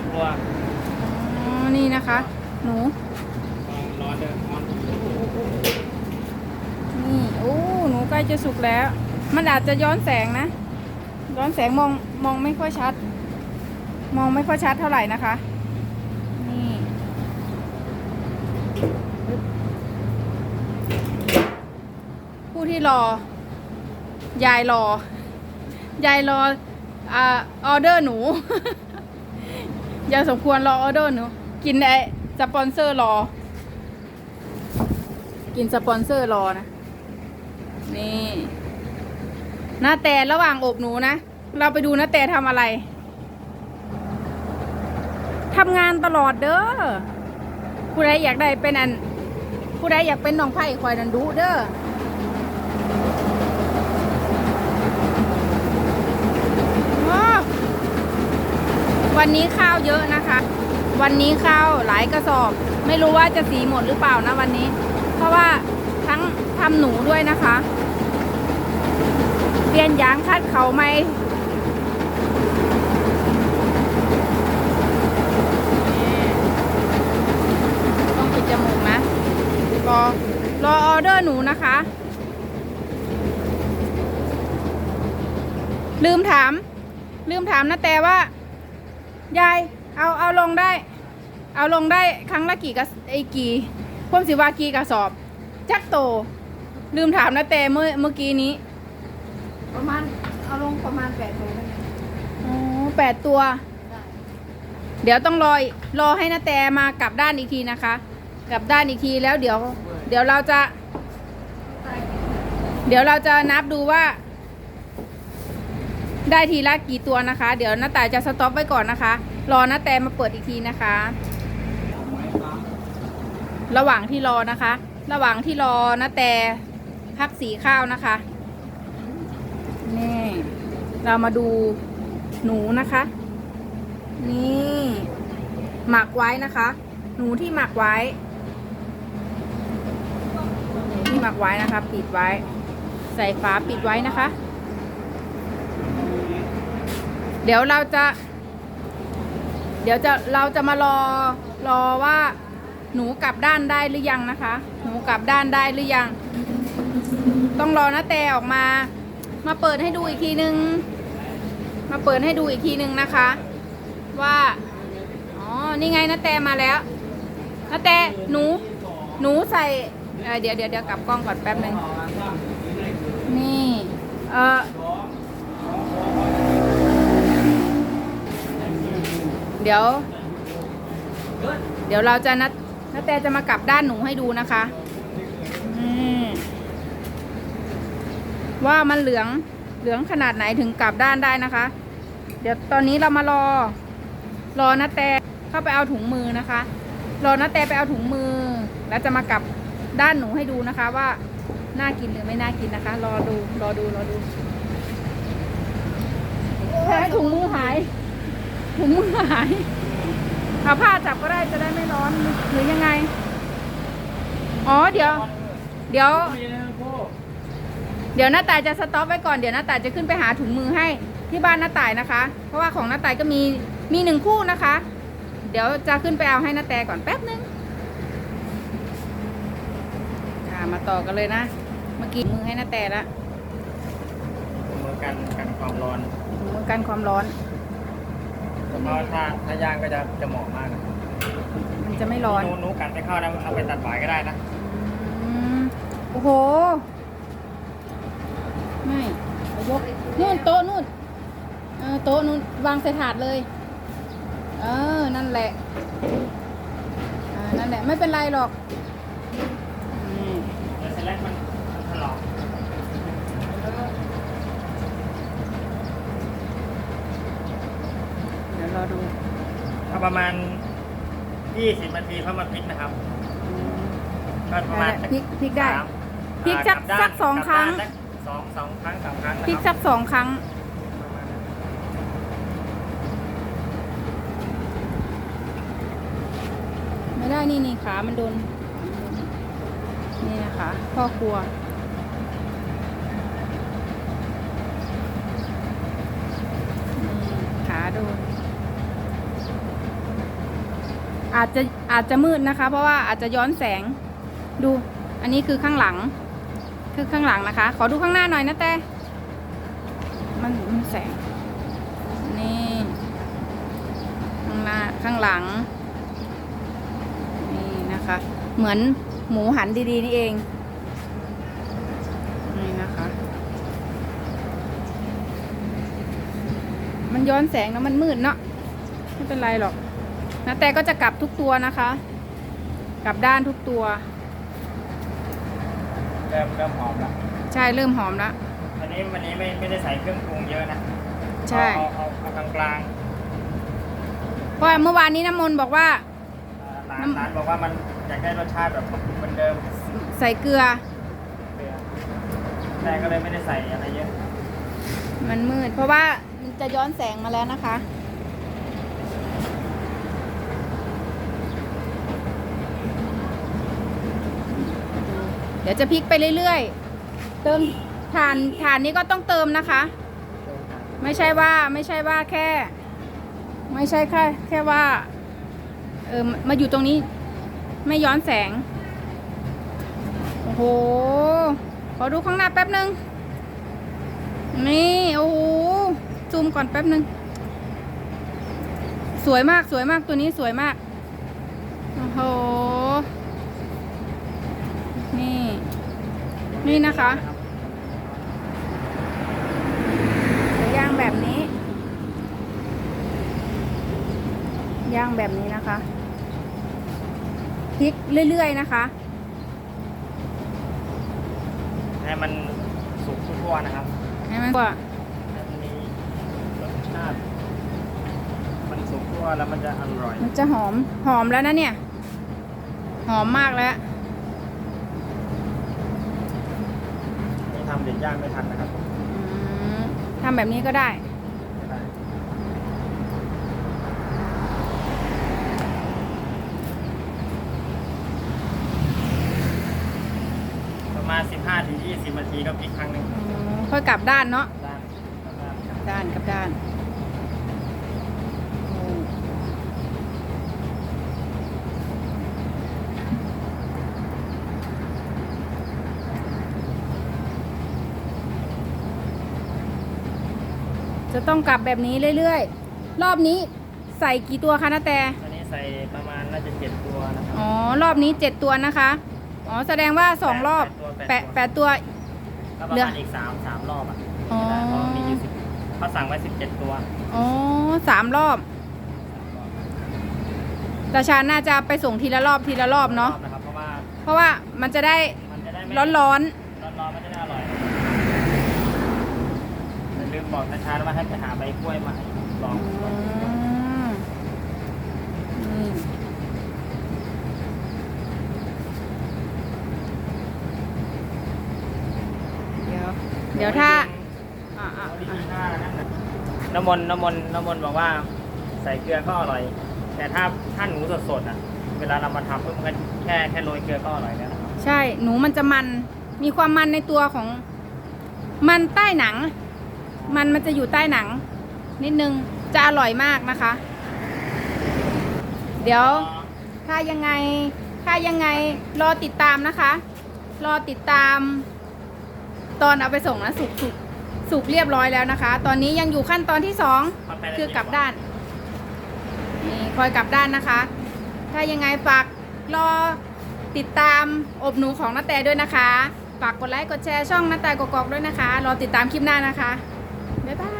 จะกลัวอ๋อนี่นะคะ หนู ร้อนเด้อร้อนนี่โอ้หนูใกล้จะสุกแล้ว มันอาจจะย้อนแสงนะ ย้อนแสงมองมองไม่ค่อยชัด มองไม่ค่อยชัดเท่าไหร่นะคะ นี่ผู้ที่รอ ยายรอ ยายรออ่าออเดอร์หนู ยายสมควรรอออเดอร์หนูกินไอสปอนเซอร์รอ กินสปอนเซอร์รอนะ นี่หน้าแต่ระหว่างอบหนูนะ เราไปดูหน้าแต่ทำอะไรทำงานตลอดเด้อผู้ใดอยากได้เป็นอัน ผู้ใดอยากเป็นน้องไผ่คอยนันดูเด้อ ว้าว วันนี้ข้าวเยอะนะคะ วันนี้ข้าวหลายกระสอบ ไม่รู้ว่าจะสีหมดหรือเปล่านะวันนี้ เพราะว่าทั้งทำหนูด้วยนะคะเปลี่ยนยางคัดเขาไหมต้องปิดจมูกนะรอรอออเดอร์หนูนะคะ ลืมถาม ลืมถามนะแต่ว่า ยายเอาเอาลงได้ เอาลงได้ครั้งละกี่กระสไอ้กี่พ่มสิว่ากี่กระสอบ จักโต ลืมถามนะแต่เมื่อเมื่อกี้นี้ ประมาณเอาลงประมาณแปดโมงได้ไหมอ๋อแปดตัวได้เดี๋ยวต้องรอรอให้นาแต่มากลับด้านอีกทีนะคะ กลับด้านอีกทีแล้วเดี๋ยว เดี๋ยวเราจะ เดี๋ยวเราจะนับดูว่า ได้ทีละกี่ตัวนะคะ เดี๋ยวน้าแต่จะสต็อปไว้ก่อนนะคะ รอน้าแต่มาเปิดอีกทีนะคะ ระหว่างที่รอนะคะ ระหว่างที่รอน้าแต่พักสีข้าวนะคะนี่เรามาดูหนูนะคะ นี่หมักไว้นะคะ หนูที่หมักไว้ ที่หมักไว้นะคะ ปิดไว้ ใส่ฝาปิดไว้นะคะ เดี๋ยวเราจะ เดี๋ยวจะเราจะมารอรอว่า หนูกลับด้านได้หรือยังนะคะ หนูกลับด้านได้หรือยัง ต้องรอนะแต่ออกมา มาเปิดให้ดูอีกทีนึง มาเปิดให้ดูอีกทีนึงนะคะ ว่าอ๋อนี่ไงนะแต่มาแล้วนะแต่หนูหนูใส่เเดี๋ยวเดี๋ยวเดี๋ยวกลับกล้องก่อนแป๊บหนึ่งนี่ เออ ดี๋ยว เดี๋ยวเราจะนัดนาแต่จะมากลับด้านหนูให้ดูนะคะอืมว่ามันเหลืองเหลืองขนาดไหนถึงกลับด้านได้นะคะ เดี๋ยวตอนนี้เรามารอ รอนาแต่เข้าไปเอาถุงมือนะคะ รอนาแต่ไปเอาถุงมือ แล้วจะมากลับด้านหนูให้ดูนะคะ ว่าน่ากินหรือไม่น่ากินนะคะ รอดูรอดูรอดูแค่ถุงมือหาย ถุงมือหาย เอาผ้าจับก็ได้จะได้ไม่ร้อนหรือยังไง อ๋อเดี๋ยว เดี๋ยวมีนะโก้เดี๋ยวน้าตายจะสต็อปไว้ก่อนเดี๋ยวน้าตายจะขึ้นไปหาถุงมือให้ที่บ้านน้าตายนะคะ เพราะว่าของน้าตายก็มีมีหนึ่งคู่นะคะ เดี๋ยวจะขึ้นไปเอาให้น้าแต่ก่อนแป๊บนึงอ่ามาต่อกันเลยนะ เมื่อกี้มือให้น้าแต่ละมือกันกันความร้อนถุงมือกันความร้อน แล้วก็ถ้าถ้าย่างก็จะจะเหมาะมากนะมันจะไม่ร้อนหนูหนูกัดไม่เข้านะเอาไปตัดหวายก็ได้นะอืมโอ้โห ไม่เอายกนู่นโต๊ะนู่นเออโต๊ะนู่นวางใส่ถาดเลย เออ นั่นแหละอ่านั่นแหละ ไม่เป็นไรหรอกอืม เดี๋ยวเสร็จแล้วมันมันถลอก เดี๋ยว รอดูเอาประมาณ20นาทีเข้ามาพลิกนะครับก็ประมาณพลิกพลิกได้ สามพลิกสักอ่าสักสองลับครั้งด้านสักสองสองครั้งสามครั้งนะพลิกคสัรับกสองครั้ง ประมาณนั้นไม่ได้นี่นี่ขา มันโดน นี่นะคะพ่อครัว นี่ขาโดน อาจจะอาจจะมืดนะคะ เพราะว่าอาจจะย้อนแสงดูอันนี้คือข้างหลัง คือข้างหลังนะคะ ขอดูข้างหน้าหน่อยนะแต่มันมันแสงนี่ข้างหน้าข้างหลังนี่นะคะ เหมือนหมูหันดีๆนี่เองนี่นะคะ มันย้อนแสงแล้วมันมืดเนาะไม่เป็นไรหรอก นะแต่ก็จะกลับทุกตัวนะคะ กลับด้านทุกตัว เริ่มเริ่มหอมแล้ว ใช่เริ่มหอมแล้วอันนี้วันนี้ไม่ไม่ได้ใส่เครื่องปรุงเยอะนะใช่เอาเอาเอากลางกลางเพราะว่าเมื่อวานนี้น้ำมนต์บอกว่าๆร้านร้านบอกว่ามันอยากได้รสชาติแบบเหมือนเดิมใส่เกลือเกลือแต่ก็เลยไม่ได้ใส่อะไรเยอะ มันมืด เพราะว่ามันจะย้อนแสงมาแล้วนะคะ เดี๋ยวจะพลิกไปเรื่อยๆ เติมฐานฐานนี้ก็ต้องเติมนะคะ ไม่ใช่ว่าไม่ใช่ว่าแค่ ไม่ใช่แค่แค่ว่าเออมาอยู่ตรงนี้ไม่ย้อนแสง โอ้โห ขอดูข้างหน้าแป๊บนึง นี่ โอ้โห ซูมก่อนแป๊บนึง สวยมากสวยมากตัวนี้สวยมาก โอ้โห นี่ นี่นะคะจะย่างแบบนี้ ย่างแบบนี้นะคะพลิกเรื่อยๆนะคะ ให้มันสุกทั่วๆนะครับ ให้มันกว่าให้มันมีรสชาติ มันสุกทั่วแล้วมันจะอร่อย มันจะหอม หอมแล้วนะเนี่ย หอมมากแล้ว นี่ ทำเด็ดย่างไม่ทันนะครับอืมทำแบบนี้ก็ได้ประมาณ 15ถึง20นาทีก็พลิกครั้งหนึ่งอืมค่อยกลับด้านเนาะ ด้านด้าน กลับด้านกลับด้านโอ้ จะต้องกลับแบบนี้เรื่อยๆ รอบนี้ใส่กี่ตัวคะนาแต่อันนี้ใส่ประมาณน่าจะเจ็ดตัวนะครับอ๋อรอบนี้เจ็ดตัวนะคะอ๋อแสดงว่าสองรอบแปแปะดตัวแปดตัวแล้วประเหลือมาณอีกสามสามรอบอะอ๋อเพราะมีอยู่สิบเขาสั่งไว้สิบเจ็ดตัวอ๋อสามรอบตาชาญน่าจะไปส่งทีละรอบทีละรอบเนาะรอบนะครับเพราะว่าเพราะว่ามันจะได้มันจะได้ไม่ร้อนร้อนร้อนร้อนๆมันจะได้อร่อยแต่ลืม บอกนะชาว่าให้ไปหาใบกล้วยมาให้ลองๆอืมนี่เดี๋ยว เดี๋ยวถ้าอะอะเอาดีอะๆหน้านั่นน่ะน้ำมนต์น้ำมนต์น้ำมนต์บอกว่า ใส่เกลือก็อร่อย แต่ถ้าถ้าหนูสดๆอะ เวลาเรามาทำปุ๊บมันก็แค่แค่โรยเกลือก็อร่อยแล้วนะครับใช่ หนูมันจะมัน มีความมันในตัวของ มันใต้หนัง มันมันจะอยู่ใต้หนัง นิดนึงจะอร่อยมากนะคะ เดี๋ยวถ้ายังไงถ้ายังไงรอติดตามนะคะ รอติดตาม ตอนเอาไปส่งนะสุกสุกสุกเรียบร้อยแล้วนะคะ ตอนนี้ยังอยู่ขั้นตอนที่สองคือกลับด้านนี่คอยกลับด้านนะคะ ถ้ายังไงฝากรอติดตามอบหนูของนาแต่ด้วยนะคะ ฝากกดไลค์กดแชร์ช่องนาแต่กกอกด้วยนะคะ รอติดตามคลิปหน้านะคะ บ๊ายบาย